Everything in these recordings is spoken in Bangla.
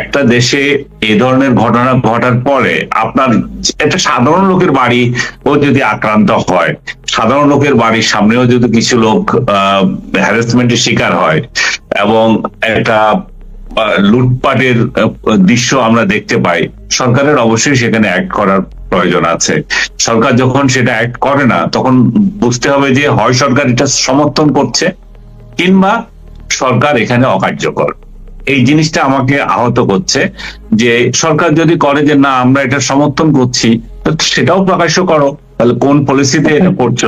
একটা দেশে এই ধরনের ঘটনা ঘটার পরে আপনার একটা সাধারণ লোকের বাড়ি ও যদি আক্রান্ত হয়, সাধারণ লোকের বাড়ির সামনেও যদি কিছু লোক হ্যারাসমেন্টের শিকার হয় এবং একটা লুটপাটের দৃশ্য আমরা দেখতে পাই, সরকারের অবশ্যই সেখানে অ্যাক্ট করার প্রয়োজন আছে। সরকার যখন সেটা অ্যাক্ট করে না, তখন বুঝতে হবে যে হয় সরকার এটা সমর্থন করছে কিংবা সরকার এখানে অকার্যকর। এই জিনিসটা আমাকে আহত করছে যে সরকার যদি করে যে না আমরা এটা সমর্থন করছি সেটাও প্রকাশ্য করো। তাহলে কোন পলিসিতে এটা করছ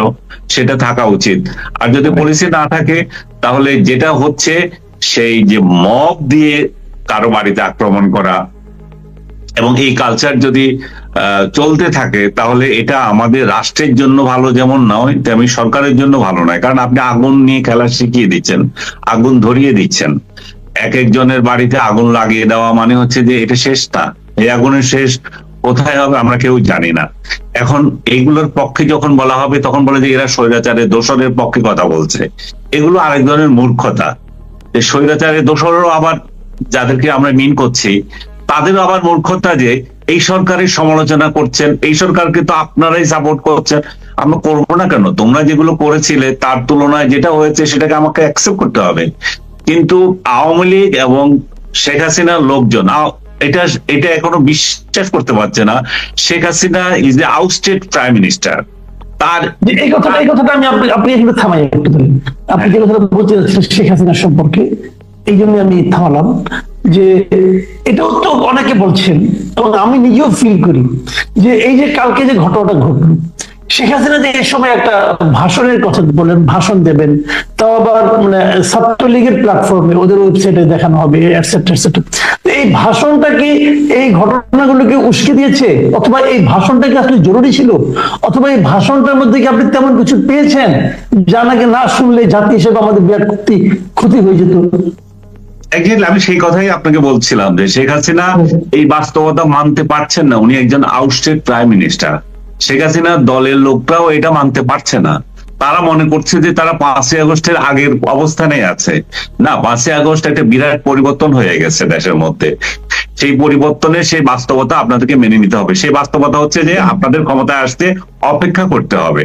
সেটা থাকা উচিত। আর যদি পলিসি না থাকে তাহলে যেটা হচ্ছে সেই যে মব দিয়ে কারও বাড়িতে আক্রমণ করা এবং এই কালচার যদি আহ, চলতে থাকে তাহলে এটা আমাদের রাষ্ট্রের জন্য ভালো যেমন নয় তেমনি সরকারের জন্য ভালো নয়। কারণ আপনি আগুন নিয়ে খেলা শিখিয়ে দিচ্ছেন আগুন ধরিয়ে দিচ্ছেন। এক একজনের বাড়িতে আগুন লাগিয়ে দেওয়া মানে হচ্ছে যে এটা শেষ না। এই আগুনের শেষ কোথায় হবে আমরা কেউ জানি না। এখন এইগুলোর পক্ষে যখন বলা হবে, তখন বলে যে এরা স্বৈরাচারের দোষরের পক্ষে কথা বলছে। এগুলো আরেক ধরনের মূর্খতা স্বৈরাচারের দোষরও আবার যাদেরকে আমরা মিন করছি, তাদেরও আবার মূর্খতা যে এই সরকারের সমালোচনা করছেন, এই সরকারকে তো আপনারাই সাপোর্ট করছেন। আমরা করব না কেন? তোমরা যেগুলো করেছিলে, তার তুলনায় যেটা হয়েছে সেটাকে আমাকে অ্যাকসেপ্ট করতে হবে। কিন্তু আওয়ামী লীগ এবং শেখ হাসিনার লোকজন এটা এটা এখনও বিশ্বাস করতে পারছে না, Sheikh Hasina is the ousted prime minister তার এই কথাটা এই কথাটা আমি আপনি এখানে থামাই একটু। আপনি যে কথাটা বলতে শেখ হাসিনা সম্পর্কে, এই জন্য আমি থামালাম যে এটাও তো অনেকে বলছেন এবং আমি নিজেও ফিল করি যে এই যে কালকে যে ঘটনাটা ঘটলো শেখ হাসিনা যে এই সময় একটা ভাষণের কথা বলেন, ভাষণ দেবেন, তাও আবার মানে ছাত্রলীগের প্ল্যাটফর্মে ওদের ওয়েবসাইটে দেখানো হবে এটসেট্রা এটসেট্রা এই ভাষণটা কি এই ঘটনাগুলোকে উস্কে দিয়েছে? অথবা এই ভাষণটা কি আসলে জরুরি ছিল? অথবা এই ভাষণটার মধ্যে কি আপনি তেমন কিছু পেয়েছেন? যা নাকি না শুনলে জাতি হিসেবে আমাদের বিরাট ক্ষতি ক্ষতি হয়ে যেত। একদিন আমি সেই কথাই আপনাকে বলছিলাম যে শেখ হাসিনা এই বাস্তবতা মানতে পারছেন না। উনি একজন ousted prime minister Sheikh Hasina দলের লোকরাও এটা মানতে পারছে না। তারা মনে করছে যে তারা পাঁচই আগস্টের আগের অবস্থানে আছে। না, পাঁচই আগস্ট একটা বিরাট পরিবর্তন হয়ে গেছে দেশের মধ্যে। সেই পরিবর্তনে সেই বাস্তবতা আপনাদেরকে মেনে নিতে হবে। সেই বাস্তবতা হচ্ছে যে আপনাদের ক্ষমতায় আসতে অপেক্ষা করতে হবে।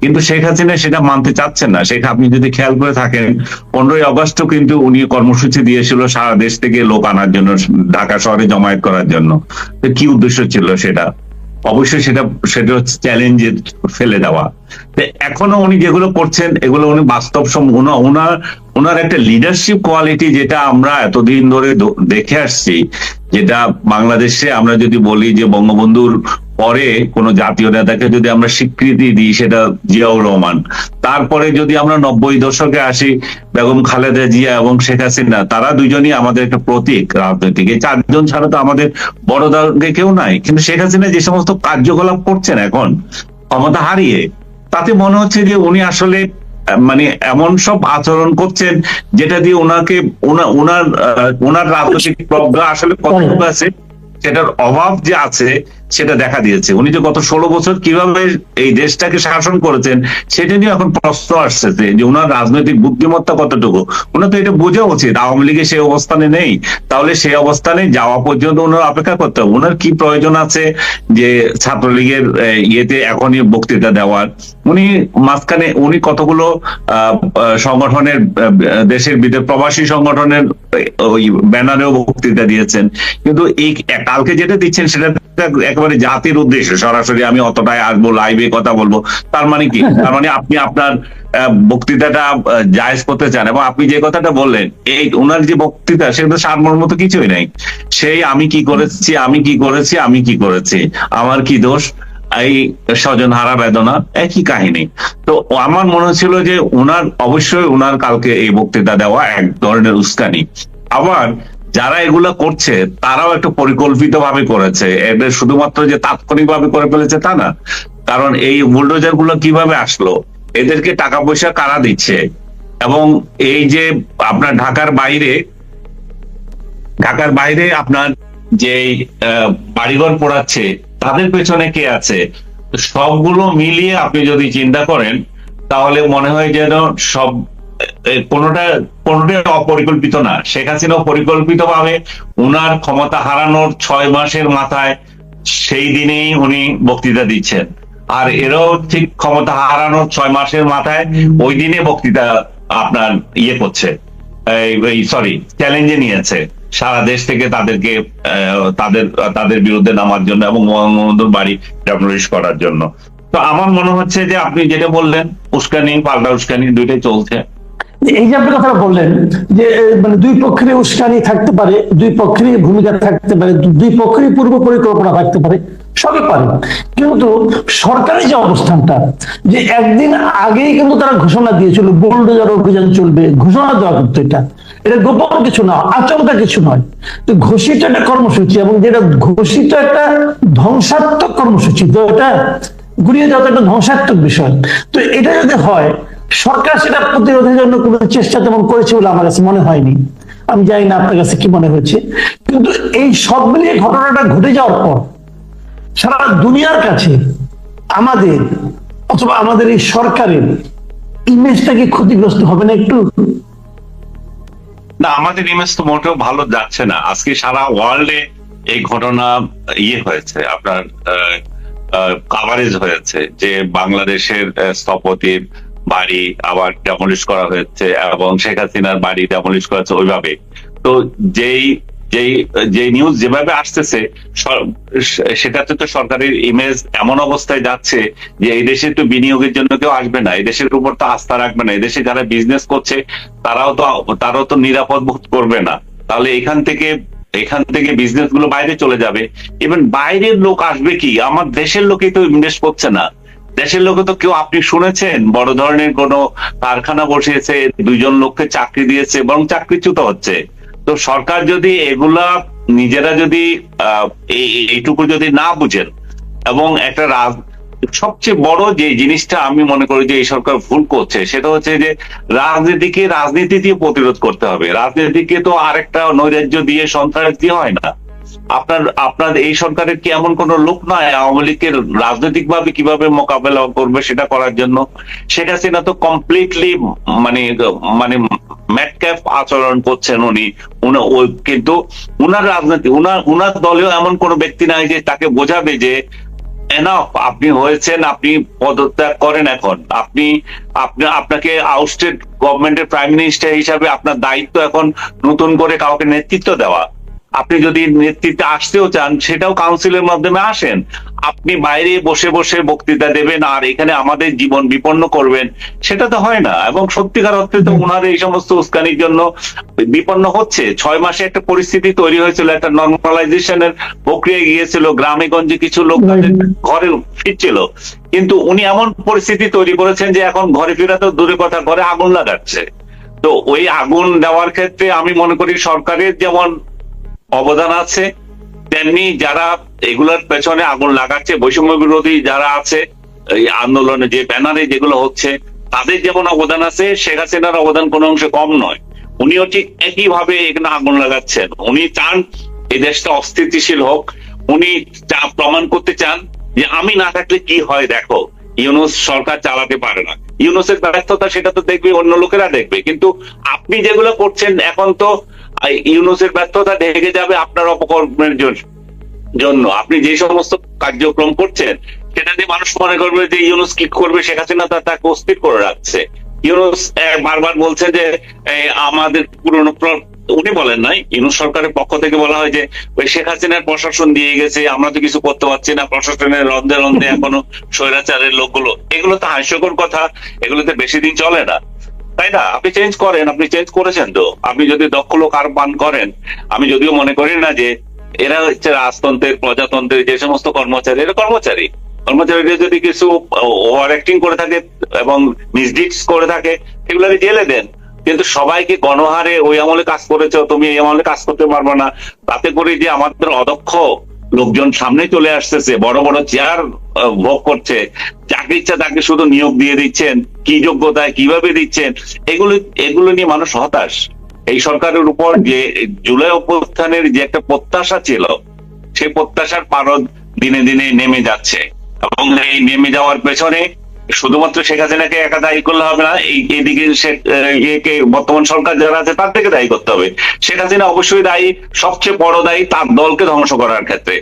কিন্তু শেখ হাসিনা সেটা মানতে চাচ্ছেন না। সেটা আপনি যদি খেয়াল করে থাকেন, পনেরোই আগস্টও কিন্তু উনি কর্মসূচি দিয়েছিল সারা দেশ থেকে লোক আনার জন্য, ঢাকা শহরে জমায়েত করার জন্য। তো কি উদ্দেশ্য ছিল সেটা? অবশ্যই সেটা সেটা হচ্ছে চ্যালেঞ্জে ফেলে দেওয়া। এখনও উনি যেগুলো করছেন, এগুলো উনি বাস্তব ওনার ওনার একটা লিডারশিপ কোয়ালিটি যেটা আমরা এতদিন ধরে দেখে আসছি, যেটা বাংলাদেশে আমরা যদি বলি যে বঙ্গবন্ধুর পরে কোনো জাতীয় নেতাকে যদি আমরা স্বীকৃতি দিই, সেটা জিয়াউর রহমান। তারপরে যদি আমরা নব্বই দশকে আসি, বেগম খালেদা জিয়া এবং শেখ হাসিনা, তারা দুজনই আমাদের একটা প্রতীক রাজনৈতিক। এই চারজন ছাড়া তো আমাদের বড় দলকে কেউ নাই। কিন্তু শেখ হাসিনা যে সমস্ত কার্যকলাপ করছেন এখন, ক্ষমতা হারিয়ে, তাতে মনে হচ্ছে যে উনি আসলে মানে এমন সব আচরণ করছেন, যেটা দিয়ে ওনাকে ওনা- ওনার ওনার রাজনৈতিক প্রজ্ঞা আসলে কতটুকু আছে, সেটার অভাব যে আছে সেটা দেখা দিয়েছে। উনি যে গত ষোলো বছর কীভাবে এই দেশটাকে শাসন করেছেন, সেটা নিয়ে এখন প্রশ্ন আসছে যে ওনার রাজনৈতিক বুদ্ধিমত্তা কতটুকু? ওনার তো এটা বোঝা উচিত। আওয়ামী লীগের সেই অবস্থানে নেই। তাহলে সেই অবস্থানে যাওয়া পর্যন্ত ওনার অপেক্ষা করতে হবে। ওনার কি প্রয়োজন আছে যে ছাত্রলীগের ইয়েতে এখনই বক্তৃতা দেওয়ার? উনি মাঝখানে, উনি কতগুলো সংগঠনের দেশের বিদেশ প্রবাসী সংগঠনের ওই ব্যানারেও বক্তৃতা দিয়েছেন। কিন্তু এই কালকে যেটা দিচ্ছেন সেটা একেবারে জাতির উদ্দেশ্যে, সরাসরি আমি অতটাই আসব লাইভে কথা বলব। তার মানে কি? তার মানে আপনি আপনার বক্তৃতাটা জায়েজ করতে চান এবং আপনি যে কথাটা বললেন, এই ওনার যে বক্তৃতা সেটা সারমর মতো কিছুই নাই। সেই আমি কি করেছি, আমি কি করেছি, আমি কি করেছি, আমার কি দোষ? এই স্বজন হারা বেদনা, একই কাহিনী। তো আমার মনে হচ্ছিল যে ওনার, অবশ্যই ওনার কালকে এই বক্তৃতা দেওয়া এক ধরনের উস্কানি। আবার যারা এগুলো করছে, তারাও একটা পরিকল্পিত ভাবে করেছে। এটা শুধুমাত্র যে তাৎক্ষণিক ভাবে করে ফেলেছে তা না, কারণ এই বুলডোজারগুলো কীভাবে আসলো? এদেরকে টাকা পয়সা কারা দিচ্ছে? এবং এই যে আপনার ঢাকার বাইরে ঢাকার বাইরে আপনার যে বাড়িঘর পোড়াচ্ছে, তাদের পেছনে কে আছে? সবগুলো মিলিয়ে আপনি যদি চিন্তা করেন, তাহলে মনে হয় যেন সব অপরিকল্পিত না। শেখ হাসিনা পরিকল্পিত ভাবে উনার ক্ষমতা হারানোর ছয় মাসের মাথায় সেই দিনেই উনি বক্তৃতা দিচ্ছেন। আর এরাও ঠিক ক্ষমতা হারানোর ছয় মাসের মাথায় ওই দিনে বক্তৃতা আপনার ইয়ে করছে। সরি চ্যালেঞ্জে নিয়েছে। সারা দেশ থেকে তাদেরকে তাদের তাদের বিরুদ্ধে নামার জন্য এবং বঙ্গবন্ধুর বাড়ি ডেমোলিশ করার জন্য। তো আমার মনে হচ্ছে যে আপনি যেটা বললেন, উস্কানি, পাল্টা উস্কানি দুইটাই চলছে। এই যে আপনি কথাটা বললেন, যে মানে দুই পক্ষের উস্কানি থাকতে পারে, দুই পক্ষেরই ভূমিকা থাকতে পারে, দুই পক্ষেরই পূর্ব পরিকল্পনা থাকতে পারে, সবই পারে। কিন্তু সরকারি যে অবস্থানটা, যে একদিন আগেই কিন্তু তারা ঘোষণা দিয়েছিল, বোল্ডোজার অভিযান চলবে, ঘোষণা দেওয়া কিন্তু এটা। এটা গোপন কিছু না, আচমকা কিছু নয়। তো ঘোষিত একটা কর্মসূচি এবং যেটা ঘোষিত একটা ধ্বংসাত্মক কর্মসূচি, তো এটা গুড়িয়ে যাওয়া একটা ধ্বংসাত্মক বিষয়। তো এটা যদি হয় সরকার সেটা প্রতিরোধের জন্য কোনো চেষ্টা তেমন করেছে বলে আমার কাছে মনে হয়নি। আমি জানি না আপনার কাছে কি মনে হয়েছে। কিন্তু এই সব মিলিয়ে ঘটনাটা ঘটে যাওয়ার পর সারা দুনিয়ার কাছে আমাদের অথবা আমাদের এই সরকারের ইমেজটা কি ক্ষতিগ্রস্ত হবে না একটু? না আমাদের ইমেজ তো মোটেও ভালো যাচ্ছে না। আজকে সারা ওয়ার্ল্ডে এই ঘটনা ইয়ে হয়েছে আপনার কাভারেজ হয়েছে যে বাংলাদেশের আহ, স্থপতির বাড়ি আবার ডেমলিশ করা হয়েছে এবং শেখ হাসিনার বাড়ি ডেমলিশ করা হয়েছে ওইভাবে। তো যেই যেই যে নিউজ যেভাবে আসতেছে সেটাতে তো সরকারের ইমেজ এমন অবস্থায় যাচ্ছে যে এই দেশে তো বিনিয়োগের জন্য কেউ আসবে না, এই দেশের উপর তো আস্থা রাখবে না, এই দেশে যারা বিজনেস করছে, তারাও তো তারাও তো নিরাপদ বোধ করবে না। তাহলে এখান থেকে এখান থেকে বিজনেসগুলো বাইরে চলে যাবে। ইভেন বাইরের লোক আসবে কি? আমার দেশের লোকই তো ইনভেস্ট করছে না। দেশের লোকে তো কেউ আপনি শুনেছেন, বড় ধরনের কোনো কারখানা বসিয়েছে, দুইজন লোককে চাকরি দিয়েছে, বরং চাকরিচ্যুত হচ্ছে। তো সরকার যদি এগুলা নিজেরা যদি এইটুকু যদি না বুঝেন, এবং একটা রাজ, সবচেয়ে বড় যে জিনিসটা আমি মনে করি যে এই সরকার ভুল করছে, সেটা হচ্ছে যে রাজনীতিকে রাজনীতি দিয়ে প্রতিরোধ করতে হবে। রাজনীতিকে তো আরেকটা নৈরাজ্য দিয়ে সন্ত্রাস দিয়ে হয় না। আপনার আপনার এই সরকারের কি এমন কোন লোক নয় আওয়ামী লীগের রাজনৈতিক ভাবে কীভাবে মোকাবেলা করবে সেটা করার জন্য? শেখ হাসিনা তো কমপ্লিটলি মানে মানে ম্যাটক্যাপ আচরণ করছেন উনি। কিন্তু উনার রাজনীতি, উনার উনার দলেও এমন কোন ব্যক্তি নাই যে তাকে বোঝাবে যে এনাফ আপনি হয়েছেন, আপনি পদত্যাগ করেন এখন। আপনি আপনি, আপনাকে আউটস্টেট গভর্নমেন্টের প্রাইম মিনিস্টার হিসাবে আপনার দায়িত্ব এখন নতুন করে কাউকে নেতৃত্ব দেওয়া। আপনি যদি নেতৃত্বে আসতেও চান সেটাও কাউন্সিলের মাধ্যমে আসেন। আপনি বাইরে বসে বসে বক্তৃতা দেবেন আর এখানে আমাদের জীবন বিপন্ন করবেন সেটা তো হয় না। এবং সত্যিকার অর্থে তো ওনার এই সমস্ত উস্কানির জন্য বিপন্ন হচ্ছে। ছয় মাসে একটা পরিস্থিতি তৈরি হয়েছিল একটা নর্মালাইজেশনের প্রক্রিয়া গিয়েছিল। গ্রামে গঞ্জে কিছু লোক তাদের ঘরে ফিরছিল। কিন্তু উনি এমন পরিস্থিতি তৈরি করেছেন যে এখন ঘরে ফেরা তো দূরে কথা ঘরে আগুন লাগাচ্ছে। তো ওই আগুন দেওয়ার ক্ষেত্রে আমি মনে করি সরকারের যেমন অবদান আছে। তেমনি যারা এগুলোর পেছনে আগুন লাগাচ্ছে, বৈষম্য বিরোধী যারা আছে, এই আন্দোলনে যে ব্যানারে যেগুলো হচ্ছে, তাদের যেমন অবদান আছে, শেখ হাসিনার অবদান কোনো অংশে কম নয়। উনিও ঠিক একই ভাবে এখানে আগুন লাগাচ্ছেন। উনি চান এই দেশটা অস্থিতিশীল হোক। উনি প্রমাণ করতে চান যে আমি না থাকলে কি হয়, দেখো। ইউনুস সরকার চালাতে পারে না। ইউনুসের ব্যর্থতা সেটা তো দেখবে, অন্য লোকেরা দেখবে। কিন্তু আপনি যেগুলো করছেন, এখন তো ইউনুসের ব্যর্থতা ঢেকে যাবে আপনার অপকর্মের জন্য। আপনি যে সমস্ত কার্যক্রম করছেন, সেটা দিয়ে মানুষ মনে করবে যে ইউনুস কি করবে, শেখ হাসিনা তা তাকে অস্থির করে রাখছে। ইউনুস বারবার বলছে যে আমাদের পুরনো প্র- উনি বলেন নাই ইউনুস সরকারের পক্ষ থেকে বলা হয় যে, ওই শেখ হাসিনার প্রশাসন দিয়ে গেছে, আমরা তো কিছু করতে পারছি না, প্রশাসনের রন্ধে রন্ধে এখনও স্বৈরাচারের লোকগুলো। এগুলো তো হাস্যকর কথা, এগুলোতে বেশি দিন চলে না। তাই না? আপনি চেঞ্জ করেন, আপনি চেঞ্জ করেছেন তো। আপনি যদি দক্ষ লোক আর পান করেন, আমি যদিও মনে করি না যে, এরা হচ্ছে রাজতন্ত্রের, প্রজাতন্ত্রের যে সমস্ত কর্মচারী, এরা কর্মচারী। কর্মচারীরা যদি কিছু ওভার অ্যাক্টিং করে থাকে এবং মিসডিক্স করে থাকে, সেগুলোকে জেলে দেন। কিন্তু সবাইকে গণহারে ওই আমলে কাজ করেছ, তুমি এই আমলে কাজ করতে পারবে না। তাতে করে যে আমাদের অদক্ষ লোকজন সামনে চলে আসতেছে, বড় বড় চেয়ার ভোগ করছে যাকে ইচ্ছা তাকে শুধু নিয়োগ দিয়ে দিচ্ছেন, কি যোগ্যতায় কীভাবে দিচ্ছেন, এগুলো এগুলো নিয়ে মানুষ হতাশ। এই সরকারের উপর যে জুলাই অভ্যুত্থানের যে একটা প্রত্যাশা ছিল, সেই প্রত্যাশার পারদ দিনে দিনে নেমে যাচ্ছে। এবং এই নেমে যাওয়ার পেছনে শুধুমাত্র শেখ হাসিনাকে একা দায়ী করলে হবে না, এই এইদিকে ইয়েকে বর্তমান সরকার যারা আছে তার থেকে দায়ী করতে হবে। শেখ হাসিনা অবশ্যই দায়ী, সবচেয়ে বড় দায়ী তার দলকে ধ্বংস করার ক্ষেত্রে।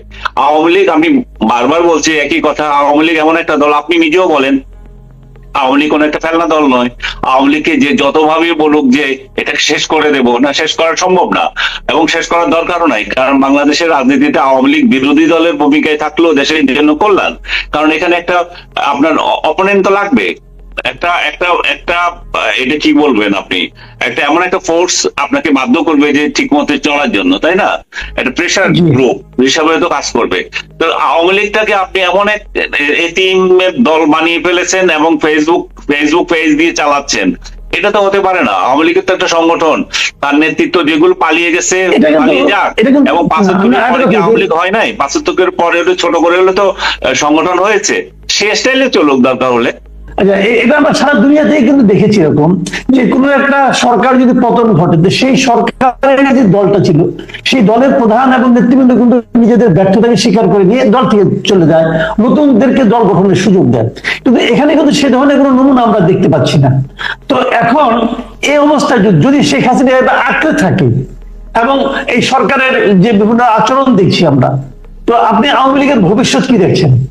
আওয়ামী লীগ, আমি বারবার বলছি একই কথা, আওয়ামী লীগ এমন একটা দল, আপনি নিজেও বলেন আওয়ামী লীগ কোনো একটা ফেলনা দল নয়। আওয়ামী লীগকে যে যতভাবে বলুক যে এটা শেষ করে দেব, না শেষ করা সম্ভব না। এবং শেষ করার দরকারও নাই, কারণ বাংলাদেশের রাজনীতিতে আওয়ামী লীগ বিরোধী দলের ভূমিকায় থাকলেও দেশের জন্য কল্যাণ। কারণ এখানে একটা আপনার অপোনেন্ট তো লাগবে। একটা একটা একটা এটা কি বলবেন আপনি? একটা এমন একটা ফোর্স আপনাকে বাধ্য করবে যে ঠিক মতো চলার জন্য তাই না? একটা প্রেশার গ্রুপ হিসাবে তো কাজ করবে। তো আওয়ামী লীগটাকে আপনি এমন এক এটিমের দল বানিয়ে ফেলেছেন এবং ফেসবুক ফেসবুক পেজ দিয়ে চালাচ্ছেন। এটা তো হতে পারে না। আওয়ামী লীগের তো একটা সংগঠন। তার নেতৃত্ব যেগুলো পালিয়ে গেছে পালিয়ে যাক। এবং পাঁচাত্তরের পরে কি আওয়ামী লীগ হয় নাই? পাঁচাত্তরের পরে ছোট করে হলে তো সংগঠন হয়েছে। সে স্টাইলে চলুক দরকার হলে আচ্ছা এটা আমরা সারা দুনিয়াতেই কিন্তু দেখেছি এরকম যে কোনো একটা সরকার যদি পতন ঘটে সেই সরকারের যে দলটা ছিল, সেই দলের প্রধান এবং নেতৃবৃন্দ কিন্তু নিজেদের ব্যর্থতাকে স্বীকার করে নিয়ে দল থেকে চলে যায়, নতুনদেরকে দল গঠনের সুযোগ দেয়। কিন্তু এখানে কিন্তু সে ধরনের কোনো নমুনা আমরা দেখতে পাচ্ছি না। তো এখন এই অবস্থায় যদি- শেখ হাসিনা এভাবে আটকে থাকে এবং এই সরকারের যে বিভিন্ন আচরণ দেখছি আমরা, তো আপনি আওয়ামী লীগের ভবিষ্যৎ কি দেখছেন?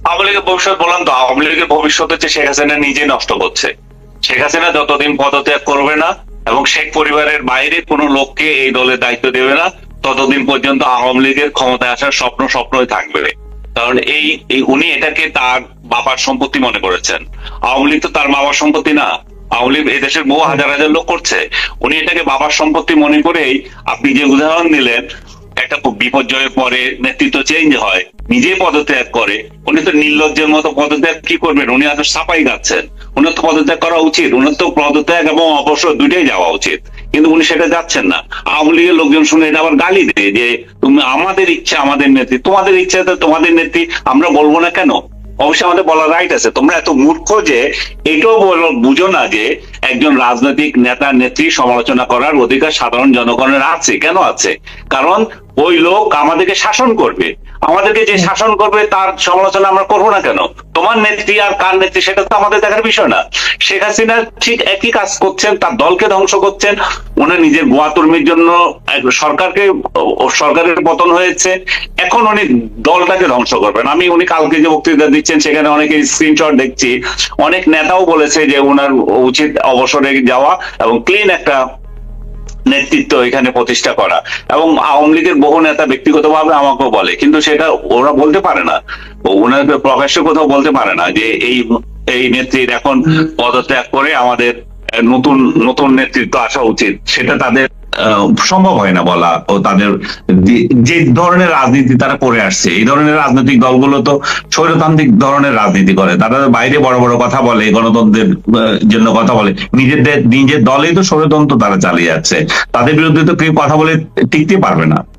আওয়ামী লীগের ভবিষ্যৎ বললাম তো, আওয়ামী লীগের ভবিষ্যৎ হচ্ছে শেখ হাসিনা নিজে নষ্ট করছে। শেখ হাসিনা যতদিন পদত্যাগ করবে না এবং শেখ পরিবারের বাইরে কোনো লোককে এই দলের দায়িত্ব দেবে না, ততদিন পর্যন্ত আওয়ামী লীগের ক্ষমতায় আসার স্বপ্ন স্বপ্নই থাকবে। কারণ এই উনি এটাকে তার বাবার সম্পত্তি মনে করেছেন। আওয়ামী লীগ তো তার বাবার সম্পত্তি না। আওয়ামী লীগ এদেশের বহু হাজার হাজার লোক করছে। উনি এটাকে বাবার সম্পত্তি মনে করেই আপনি যে উদাহরণ দিলেন একটা বিপর্যয়ের পরে নেতৃত্ব চেঞ্জ হয় নিজেই পদত্যাগ করে, উনি তো নির্লজ্জের মতো পদত্যাগ কি করবেন? উনি আজ সাপাই গাচ্ছেন। উনার তো পদত্যাগ করা উচিত উনার তো পদত্যাগ এবং অবসর দুইটাই যাওয়া উচিত। কিন্তু উনি সেটা যাচ্ছেন না। আওয়ামী লীগের লোকজন শুনে এটা আবার গালি দেয় যে, তুমি আমাদের ইচ্ছা, আমাদের নেত্রী, তোমাদের ইচ্ছা তোমাদের নেত্রী, আমরা বলব না কেন? অবশ্যই আমাদের বলার রাইট আছে। তোমরা এত মূর্খ যে এটাও বলো- বুঝো না যে একজন রাজনৈতিক নেতা, নেত্রী সমালোচনা করার অধিকার সাধারণ জনগণের আছে, কেন আছে? কারণ ওই লোক আমাদেরকে শাসন করবে। আমাদেরকে যে শাসন করবে তার সমালোচনা আমরা করব না কেন? তোমার নেত্রী আর কার নেত্রী সেটা তো আমাদের দেখার বিষয় না। শেখ হাসিনা ঠিক একই কাজ করছেন তার দলকে ধ্বংস করছেন। উনি নিজের গোয়াতুর্মির জন্য সরকারকে সরকারের পতন হয়েছে। এখন উনি দলটাকে ধ্বংস করবেন। আমি উনি কালকে যে বক্তৃতা দিচ্ছেন সেখানে অনেকে স্ক্রিনশট দেখছি। অনেক নেতাও বলেছে যে ওনার উচিত অবসরে যাওয়া এবং ক্লিন একটা নেতৃত্ব এখানে প্রতিষ্ঠা করা। এবং আওয়ামী লীগের বহু নেতা ব্যক্তিগত ভাবে আমাকেও বলে, কিন্তু সেটা ওরা বলতে পারে না। ওনার প্রকাশ্য কোথাও বলতে পারে না যে এই এই নেত্রীর এখন পদত্যাগ করে আমাদের নতুন নতুন নেতৃত্ব আসা উচিত। সেটা তাদের সম্ভব হয় না বলা ও তাদের যে- ধরনের রাজনীতি তারা করে আসছে, এই ধরনের রাজনৈতিক দলগুলো তো স্বৈরতান্ত্রিক ধরনের রাজনীতি করে। তারা বাইরে বড় বড় কথা বলে, গণতন্ত্রের জন্য কথা বলে। নিজেদের, নিজের দলেই তো স্বৈরতন্ত্র তারা চালিয়ে যাচ্ছে। তাদের বিরুদ্ধে তো কেউ কথা বলে টিকতে পারবে না।